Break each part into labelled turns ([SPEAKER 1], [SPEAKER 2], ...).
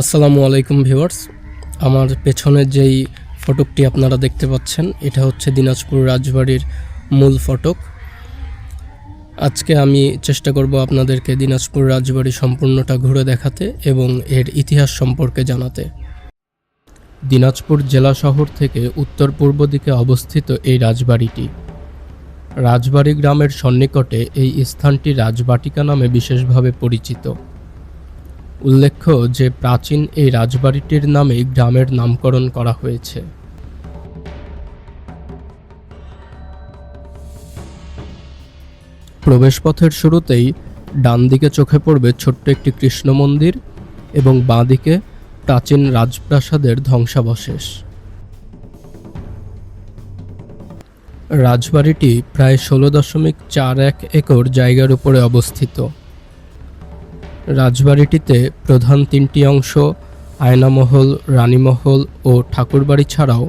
[SPEAKER 1] আসসালামু আলাইকুম ভিউয়ার্স। আমার পেছনে যেই ফটকটি আপনারা দেখতে পাচ্ছেন, এটা হচ্ছে দিনাজপুর রাজবাড়ির মূল ফটক। আজকে আমি চেষ্টা করব আপনাদেরকে দিনাজপুর রাজবাড়ি সম্পূর্ণটা ঘুরে দেখাতে এবং এর ইতিহাস সম্পর্কে জানাতে। দিনাজপুর জেলা শহর থেকে উত্তর পূর্ব দিকে অবস্থিত এই রাজবাড়িটি। রাজবাড়ি গ্রামের সন্নিকটে এই স্থানটি রাজবাটিকা নামে বিশেষভাবে পরিচিত। উল্লেখ্য যে প্রাচীন এই রাজবাড়িটির নামে গ্রামের নামকরণ করা হয়েছে। প্রবেশপথের শুরুতেই ডান দিকে চোখে পড়বে ছোট্ট একটি কৃষ্ণ মন্দির এবং বাঁ দিকে প্রাচীন রাজপ্রাসাদের ধ্বংসাবশেষ। রাজবাড়িটি প্রায় ষোলো দশমিক চার এক একর জায়গার উপরে অবস্থিত। রাজবাড়িটিতে প্রধান তিনটি অংশ, আয়নামহল, রানীমহল ও ঠাকুরবাড়ি ছাড়াও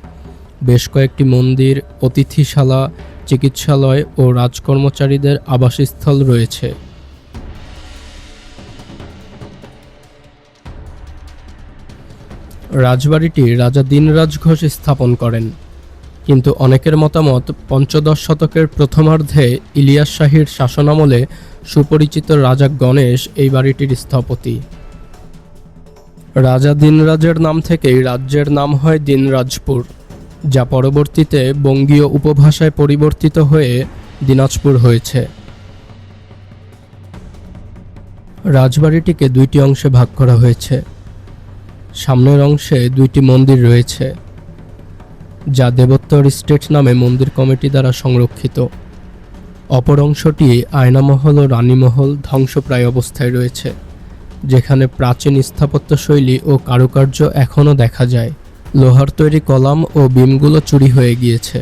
[SPEAKER 1] বেশ কয়েকটি মন্দির, অতিথিশালা, চিকিৎসালয় ও রাজকর্মচারীদের আবাসস্থল রয়েছে। রাজবাড়িটি রাজা দিনরাজ ঘোষ স্থাপন করেন। কিন্তু অনেকের মতামত পঞ্চদশ শতকের প্রথমার্ধে ইলিয়াস শাহীর শাসনামলে সুপরিচিত রাজা গণেশ এই বাড়িটির স্থপতি। রাজা দিনরাজের নাম থেকেই রাজ্যের নাম হয় দিনরাজপুর, যা পরবর্তীতে বঙ্গীয় উপভাষায় পরিবর্তিত হয়ে দিনাজপুর হয়েছে। রাজবাড়িটিকে দুইটি অংশে ভাগ করা হয়েছে। সামনের অংশে দুইটি মন্দির রয়েছে। যা দেবোত্তর স্টেট নামে মন্দির কমিটি দ্বারা সংরক্ষিত। অপর অংশটি আয়নামহল ও রানীমহল ধ্বংসপ্রায় অবস্থায় রয়েছে, যেখানে প্রাচীন স্থাপত্যশৈলী ও কারুকার্য এখনও দেখা যায়। লোহার তৈরি কলাম ও বিমগুলো চুরি হয়ে গিয়েছে।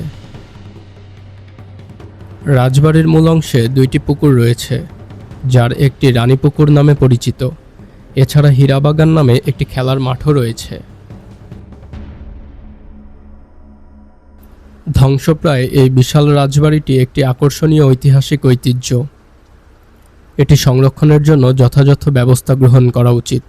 [SPEAKER 1] রাজবাড়ির মূল অংশে দুইটি পুকুর রয়েছে, যার একটি রানী পুকুর নামে পরিচিত। এছাড়া হীরাবাগান নামে একটি খেলার মাঠও রয়েছে। ধ্বংসপ্রায় এই বিশাল রাজবাড়িটি একটি আকর্ষণীয় ঐতিহাসিক ঐতিহ্য। এটি সংরক্ষণের জন্য যথাযথ ব্যবস্থা গ্রহণ করা উচিত।